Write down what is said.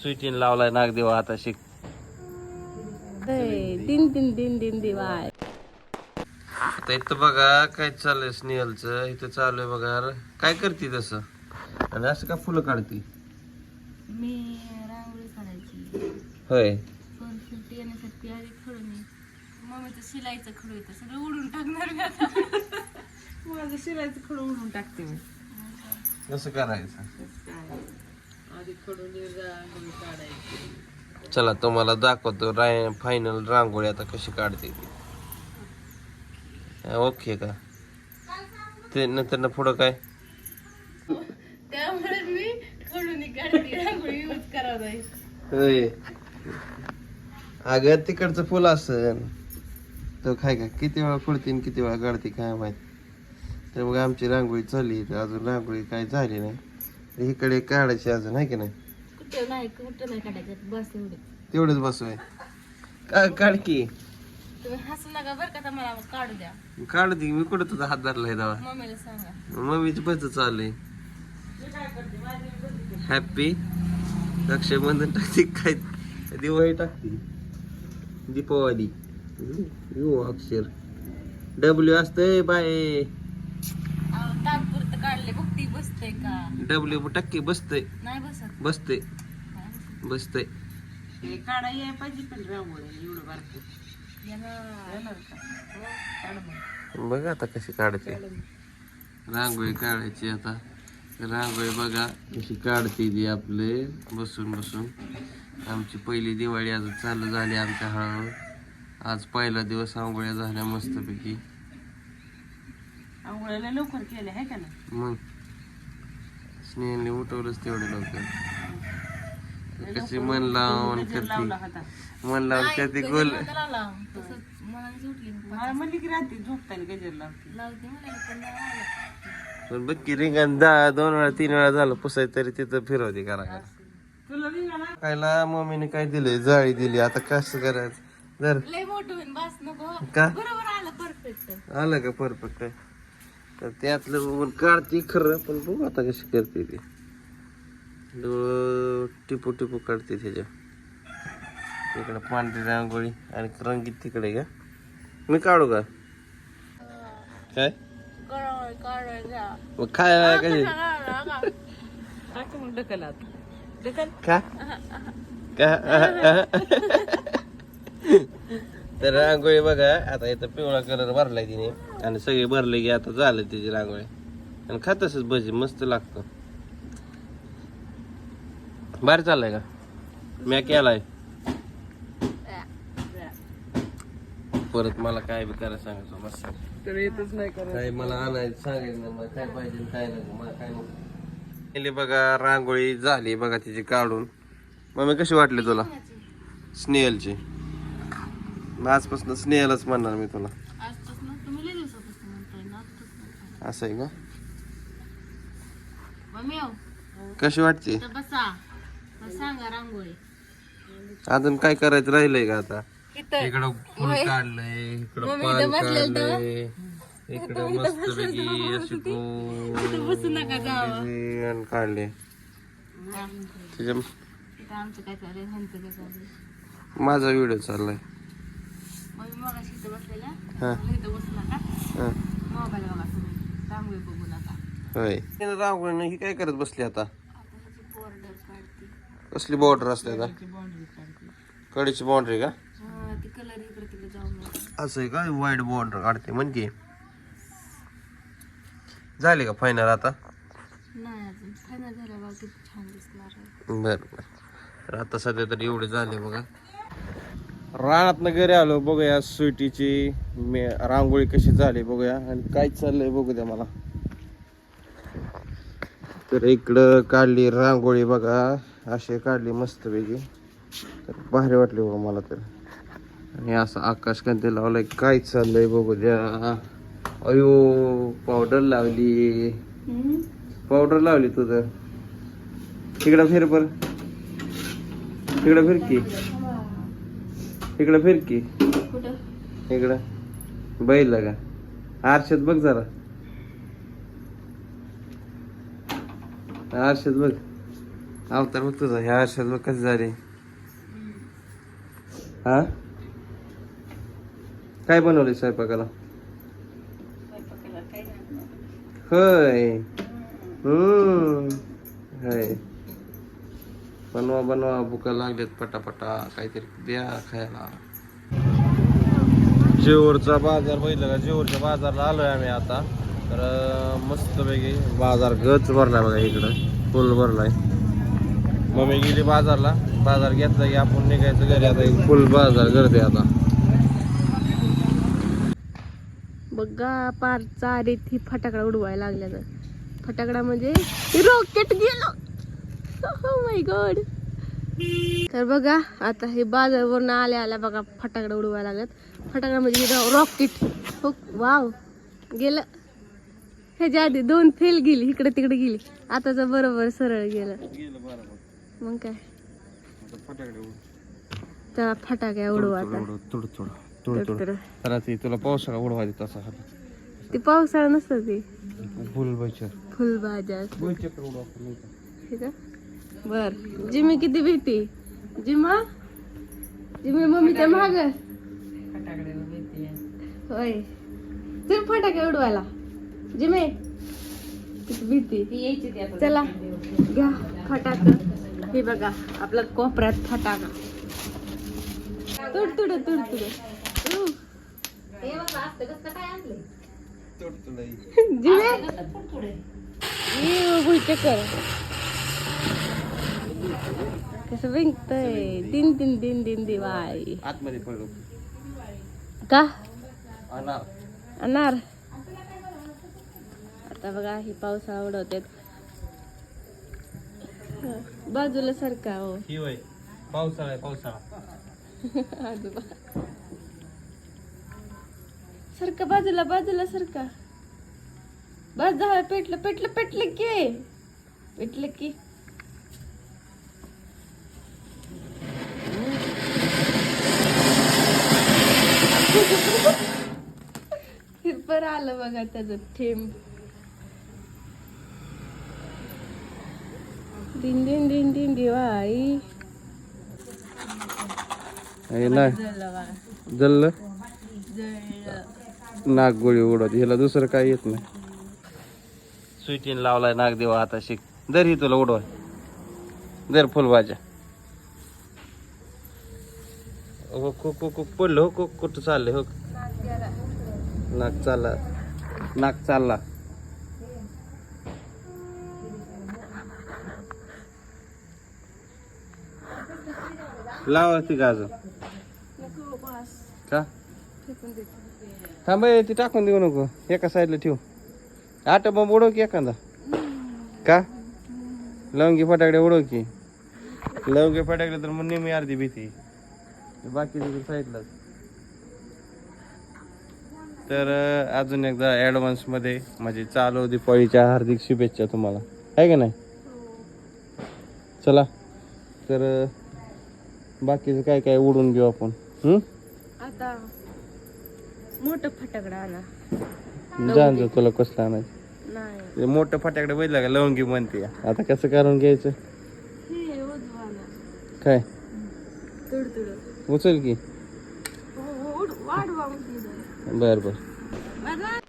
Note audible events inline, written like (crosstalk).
स्वीटीन लावलाय नागदेवा आता शिक. तीन तीन तीन तीन दिवाय. आता इथं बघा काय चाललंय स्नेहलचं? इथं चालू आहे बघा काय करते तसं? आणि असं का फुलं काढते? मी रांगोळी काढायची. होय. पण सुट्टी येण्यासाठी आधी खडून मम्मीचं शिलाईचं खडू येतं सगळं उडून टाकणार मी आता. माझं शिरायचं खडू उडून टाकते मी. कसं करायचं काय आधी खडून रांगोळी काढायची चला तुम्हाला दाखवतो राय फायनल रांगोळी आता कशी काढते ती. ओके का? ते नंतर ना पुढं काय? त्यामुळे मी खडून काढते रांगोळी यूज करावं नाही होय. अगं तिकडचं फुल असन. तो काय का किती वेळा फुडते आणि किती वेळा काढते काय माहीत. तर मग आमची रांगोळी चालली अजून रांगोळी काय झाली नाही. इकडे काढायची अजून आहे की नाही? कुठं नाही कुठं नाही काढायचं बस एवढे. तेवढंच का काढ की. तुम्ही हसू नका बरं का तर मला मग काढू द्या. काढ दे मी कुठं तुझा हात धरलाय दवा मम्मीला सांगा. मम्मीची बस चाललंय हॅपी रक्षाबंधन टाकते काय? दिवाळी टाकते. दीपावली. यू अक्षर. डब्ल्यू असतंय बाय अहो, बसते का? डब्ल्यू टक्के बसतंय. नाही बसत. बसत. बसतंय. हे काढा याय पाहिजे पण रांगोळी एवढं बारकं. येणार. येणार का? हो, काढ मग. बघ आता कशी काढते. रांगोळी काढायची आता. रांगोळी बघा कशी काढते ती आपले. बसून बसून. आमची पहिली दिवाळी आज चालू झाली आमच्या हळूहळू. आज पहिला दिवस आंघोळ्या झाल्या मस्तपैकी. आंघोळ्याला लवकर केले आहे का ना मग स्नेहलने उठवलंच तेवढं लवकर. कशी मन लावून करते. मन लावून करते गोल. म्हणली की झोपताना गजर लावते. पण बघ की रिंगण दहा दोन वेळा तीन वेळा झालं पुसाय तरी तिथं फिरवते करा खायला मम्मीने काय दिलंय? जाळी दिली. आता कसं करायचं? जर का? बरोबर आलं परफेक्ट आलं का परफेक्ट तर त्यातलं बघून काढते खरं पण बघू आता कशी करते ती. डोळं टिपू टिपू काढते त्याच्या. इकडं पांढरी रांगोळी आणि रंगीत तिकडे का मी काढू का? काय? मग खायला कशी का? (laughs) (laughs) (laughs) तर रांगोळी बघा आता इथं पिवळा कलर भरलाय तिने. आणि सगळे भरले की आता झालं त्याची रांगोळी. आणि खात असच भजी मस्त लागतं. बाहेर चाललाय का? म्या केलाय. परत मला काय बी करायला सांगायचं तर येतच नाही काय मला आणायचं सांगायचं मला काय पाहिजे काय नाही मला काय बघा रांगोळी झाली बघा तिची काढून. मग कशी वाटली तुला? स्नेहलची. आजपासून स्नेहलच म्हणणार मी तुला. असं आहे का? मम्मी येऊ कशी वाटते? तर बसा. मग सांगा रांगोळी. अजून काय करायचं राहिलंय का आता? इकडं फुल काढलंय इकडं पान बसलेलं काढलंय इकडं मस्त पैकी अशी काढले हा. माझा व्हिडिओ चाललाय. रांगोळी होय. रांगोळी ही काय करत बसली आता? बॉर्डर कसली बॉर्डर असते आता? कडीची बाउंड्री का? हा. असं आहे का? वाईट बॉर्डर काढते म्हणजे? झाली का फायनल आता? बर बर. तर आता सध्या तर एवढे झाले बघा. रानात घरी आलो बघूया स्वीटीची मे रांगोळी कशी झाली बघूया. आणि काय चाललंय बघू द्या मला. तर इकडं काढली रांगोळी बघा. अशी काढली मस्तपैकी. तर भारी वाटली बघा मला तर. आणि असं आकाश कंते लावलंय. काय चाललंय बघू द्या अयो पावडर लावली. पावडर लावली तुझं तिकडं फिर बर. तिकडं फिर की. इकडं फिर की. कुठं? इकडं. बैल का? आरशात बघ जरा. आरशात बघ. अवतार बघ तुझा. ह्या वर्षात बघ कसं झाले. हा? काय बनवले स्वयंपाकाला. होय. हम्म. होय. बनवा बनवा भुका लागल्यात पटापटा काहीतरी द्या खायला. जेऊरचा बाजार बघितलं का? जेऊरच्या बाजारला आलोय आम्ही आता. तर मस्तपैकी बाजार गच भरलाय बघा इकडं. फुल भरलाय. मम्मी गेली बाजारला. बाजार घेतला की आपण निघायचं घरी. आता फुल बाजार गर्दी आता. बघा पार चारीत ही फटाकडा उडवायला लागल्या तर फटाकडा म्हणजे रॉकेट गेलो. माय गॉड तर बघा आता हे बाजारवरून आल्या आल्या बघा फटाकडा उडवायला लागल्यात फटाकडा म्हणजे रॉकेट. हो वाव गेलं. ह्याच्या आधी दोन फेल गेली इकडे तिकडे गेली. आताच बरोबर सरळ गेलं. मग काय? त्याला फटाक्या उडवा आता. तुला पावसाळा उडवायची तसा ते पावसाळा नसतं ते. फुल उडवा ठीक आहे बर. जिमी किती भीती? जिमा? जिमी मम्मीच्या माग. होय. चल फटाके उडवायला. जिमे. किती भीती. चला. घ्या फटाक. हे बघा आपला कोपऱ्यात फटाका. तुड तुड तुड तुड. (laughs) जिमे. भुईचे कर. कसं विंकतय दिन दिन दिन दिन दिवाळी आतमध्ये पडलो. का? अनार. अनार. आता बघा ही पावसाळा उडवतात. बाजूला सारखा हो. ही पावसाळा आहे पावसाळा. (laughs) आजोबा. सारखं बाजूला बाजूला सारखा. बस झालं पेटलं पेटलं पेटलं की. पेटलं की. पर आलं बघा त्याचं थेंब दिन दिन दिन दिन दिवाळी. हे नाही जळलं? बघा जल्ल जळलं नागगोळी उडवत ह्याला दुसरं काय येत नाही. स्वीटीन लावलाय नागदेवा आता शिक. दर ही तुला उडवाय दर फुलभाज्या हो को को को पडलं हो को कुठं चाललंय हो. नाक चालला नाक चालला लावा ती गाजर का? फेकून थांब ती टाकून देऊ नको. एका साईडला ठेव. आटो बॉम्ब उडव की एखादा. का? लवंगी फटाकडे उडव की. लवंगी फटाकडे तर मग नेहमी अर्धी भीती. बाकी साईडलाच तर अजून एकदा ॲडव्हान्समध्ये म्हणजे चालू दीपावळीच्या हार्दिक शुभेच्छा तुम्हाला. आहे का नाही? चला. तर बाकीचं काय काय उडून घेऊ आपण? हम्म आता मोठं फटाकडा आणा जाण जा तुला कसलं आणायचं? मोठं फटाकडे बघितलं का? लवंगी म्हणते. आता कसं करून घ्यायचं? हे काय? उचल की. हो, वाढवा. बर बरं बरं.